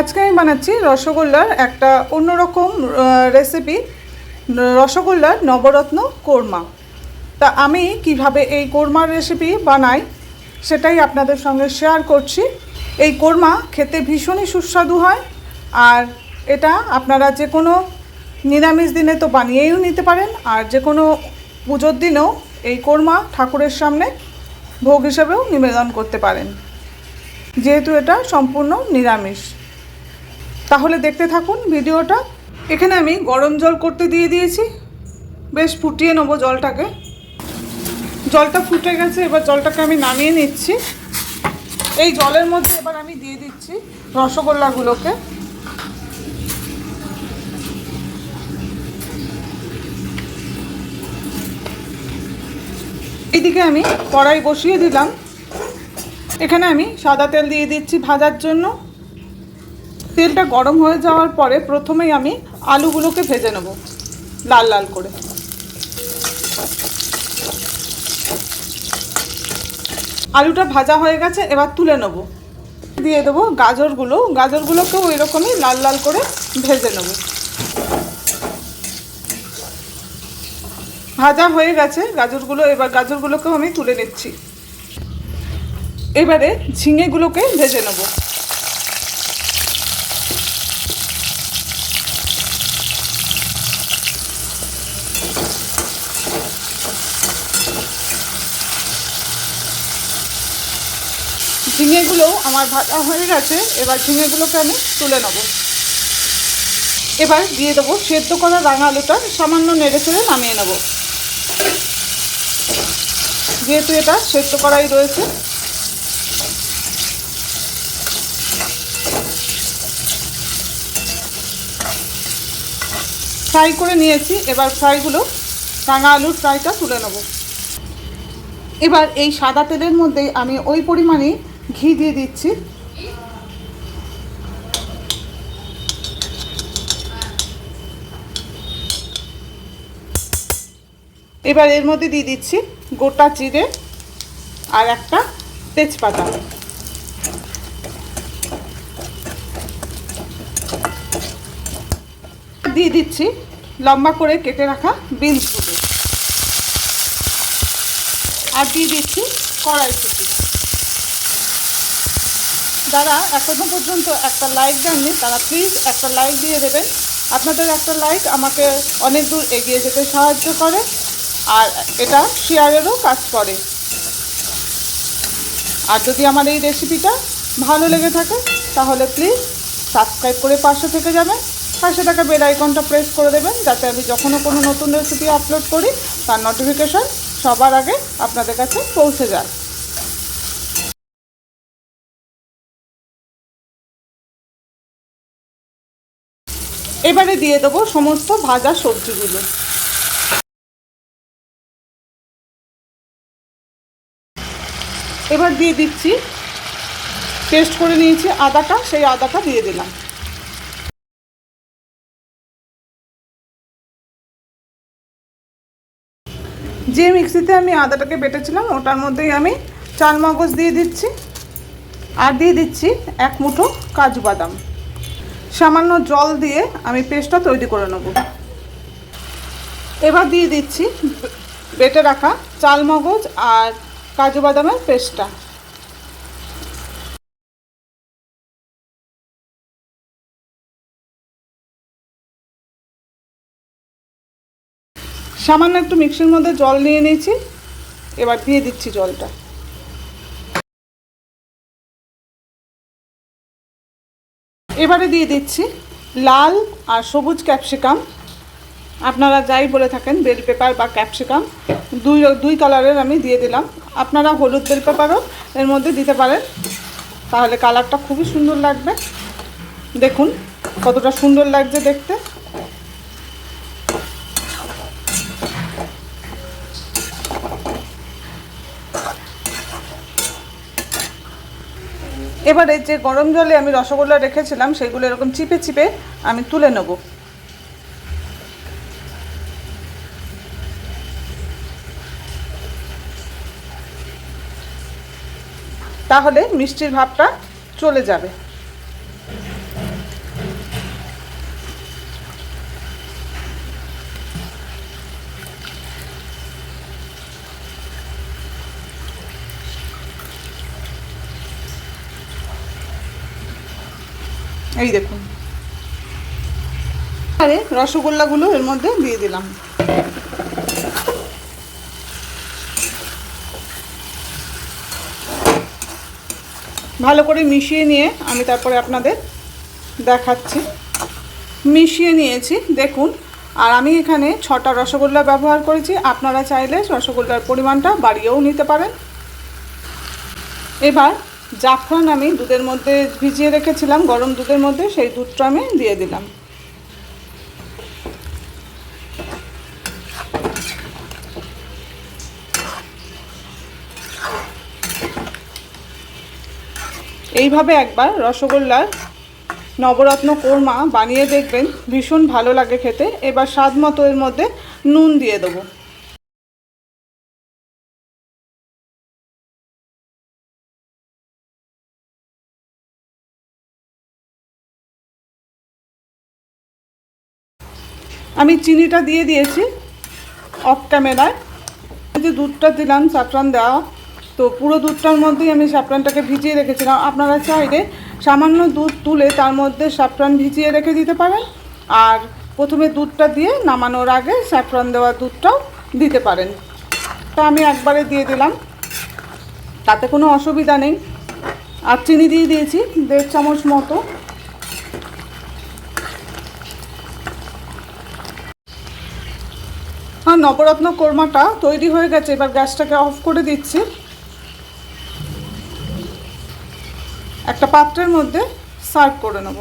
আজকে আমি বানাচ্ছি রসগোল্লার একটা অন্যরকম রেসিপি রসগোল্লার নবরত্ন কোরমা। তা আমি কীভাবে এই কোরমার রেসিপি বানাই সেটাই আপনাদের সঙ্গে শেয়ার করছি। এই কোরমা খেতে ভীষণই সুস্বাদু হয় আর এটা আপনারা যে কোনো নিরামিষ দিনে তো বানিয়েও নিতে পারেন আর যে কোনো পুজোর দিনেও এই কোরমা ঠাকুরের সামনে ভোগ হিসেবেও নিবেদন করতে পারেন। যেহেতু এটা সম্পূর্ণ নিরামিষ। তাহলে দেখতে থাকুন ভিডিওটা। এখানে আমি গরম জল করতে দিয়ে দিয়েছি। বেশ ফুটিয়ে নেব জলটাকে। জলটা ফুটে গেছে, এবার জলটাকে আমি নামিয়ে নিচ্ছি। এই জলের মধ্যে এবার আমি দিয়ে দিচ্ছি রসগোল্লাগুলোকে। এদিকে আমি কড়াই বসিয়ে দিলাম। এখানে আমি সাদা তেল দিয়ে দিচ্ছি ভাজার জন্য। তেলটা গরম হয়ে যাওয়ার পরে প্রথমেই আমি আলুগুলোকে ভেজে নেব, লাল লাল করে। আলুটা ভাজা হয়ে গেছে, এবার তুলে নেব। দিয়ে দেবো গাজরগুলো, গাজরগুলোকেও ওই রকমই লাল লাল করে ভেজে নেব। ভাজা হয়ে গেছে গাজরগুলো, এবার গাজরগুলোকেও আমি তুলে নিচ্ছি। এবারে ঝিঙেগুলোকে ভেজে নেব। ঝিঙেগুলো আমার ভাজা হয়ে গেছে, এবার ঝিঙেগুলোকে আমি তুলে নেব। এবার দিয়ে দেবো সেদ্ধ করা রাঙা আলুটা সামান্য নেড়ে চেড়ে নামিয়ে নেব। যেহেতু এটা সেদ্ধ করাই রয়েছে, ফ্রাই করে নিয়েছি, এবার ফ্রাইগুলো রাঙা আলুর ফ্রাইটা তুলে নেব। এবার এই সাদা তেলের মধ্যে আমি ওই পরিমাণে ঘি দিয়ে দিচ্ছি। এবার এর মধ্যে দিয়ে দিচ্ছি গোটা জিরে আর একটা তেজপাতা। দিয়ে দিচ্ছি লম্বা করে কেটে রাখা বিনসগুলো আর দিয়ে দিচ্ছি কড়াইশুটি। যারা এখনও পর্যন্ত একটা লাইক দেননি, তারা প্লিজ একটা লাইক দিয়ে দেবেন। আপনাদের একটা লাইক আমাকে অনেক দূর এগিয়ে যেতে সাহায্য করে, আর এটা শেয়ারেরও কাজ করে। আর যদি আমার এই রেসিপিটা ভালো লেগে থাকে, তাহলে প্লিজ সাবস্ক্রাইব করে পাশে থেকে যাবেন। পাশে থাকা বেল আইকনটা প্রেস করে দেবেন, যাতে আমি যখনও কোনো নতুন রেসিপি আপলোড করি, তার নোটিফিকেশান সবার আগে আপনাদের কাছে পৌঁছে যায়। এবারে দিয়ে দেবো সমস্ত ভাজা সবজিগুলো। এবার দিয়ে দিচ্ছি পেস্ট করে নিয়েছি আদাটা, সেই আদাটা দিয়ে দিলাম। যে মিক্সিতে আমি আদাটাকে বেটেছিলাম, ওটার মধ্যেই আমি চাল মগজ দিয়ে দিচ্ছি। আর দিয়ে দিচ্ছি এক মুঠো কাজু বাদাম। সামান্য জল দিয়ে আমি পেস্টটা তৈরি করে নেব। এবার দিয়ে দিচ্ছি বেটে রাখা চাল মগজ আর কাজু বাদামের পেস্টটা। সামান্য একটু মিক্সির মধ্যে জল নিয়ে নিয়েছি। এবার দিয়ে দিচ্ছি জলটা। এবারে দিয়ে দিচ্ছি লাল আর সবুজ ক্যাপসিকাম। আপনারা যাই বলে থাকেন, বেল পেপার বা ক্যাপসিকাম, দুই দুই কালারের আমি দিয়ে দিলাম। আপনারা হলুদ বেল পেপারও এর মধ্যে দিতে পারেন। তাহলে কালারটা খুবই সুন্দর লাগবে। দেখুন কতটা সুন্দর লাগছে দেখতে। এবারে যে গরম জলে আমি রসগোল্লা রেখেছিলাম, সেগুলো এরকম চিপে চিপে আমি তুলে নেব। তাহলে মিষ্টির ভাবটা চলে যাবে। এই দেখুন। আরে রসগোল্লাগুলো এর মধ্যে দিয়ে দিলাম। ভালো করে মিশিয়ে নিয়ে আমি তারপরে আপনাদের দেখাচ্ছি। মিশিয়ে নিয়েছি, দেখুন। আর আমি এখানে ছটা রসগোল্লা ব্যবহার করেছি। আপনারা চাইলে রসগোল্লার পরিমাণটা বাড়িয়েও নিতে পারেন। এবার জাফরান আমি দুধের মধ্যে ভিজিয়ে রেখেছিলাম, গরম দুধের মধ্যে সেই দুধটা আমি দিয়ে দিলাম। এইভাবে একবার রসগোল্লার নবরত্ন কোরমা বানিয়ে দেখবেন, ভীষণ ভালো লাগে খেতে। এবার স্বাদ মতো এর মধ্যে নুন দিয়ে দেবো। আমি চিনিটা দিয়ে দিয়েছি অফ ক্যামেরায় যে দুধটা দিলাম সাফরান দেওয়া। তো পুরো দুধটার মধ্যেই আমি সাফরানটাকে ভিজিয়ে রেখেছিলাম। আপনারা চাইলে সামান্য দুধ তুলে তার মধ্যে সাফরান ভিজিয়ে রেখে দিতে পারেন। আর প্রথমে দুধটা দিয়ে নামানোর আগে স্যাফরান দেওয়া দুধটাও দিতে পারেন। তা আমি একবারে দিয়ে দিলাম। তাতে কোনো অসুবিধা নেই। আর চিনি দিয়ে দিয়েছি, দেড় চামচ মতো। হ্যাঁ নবরত্ন কোরমাটা তৈরি হয়ে গেছে, এবার গ্যাসটাকে অফ করে দিচ্ছি। একটা পাত্রের মধ্যে সার্ভ করে নেব।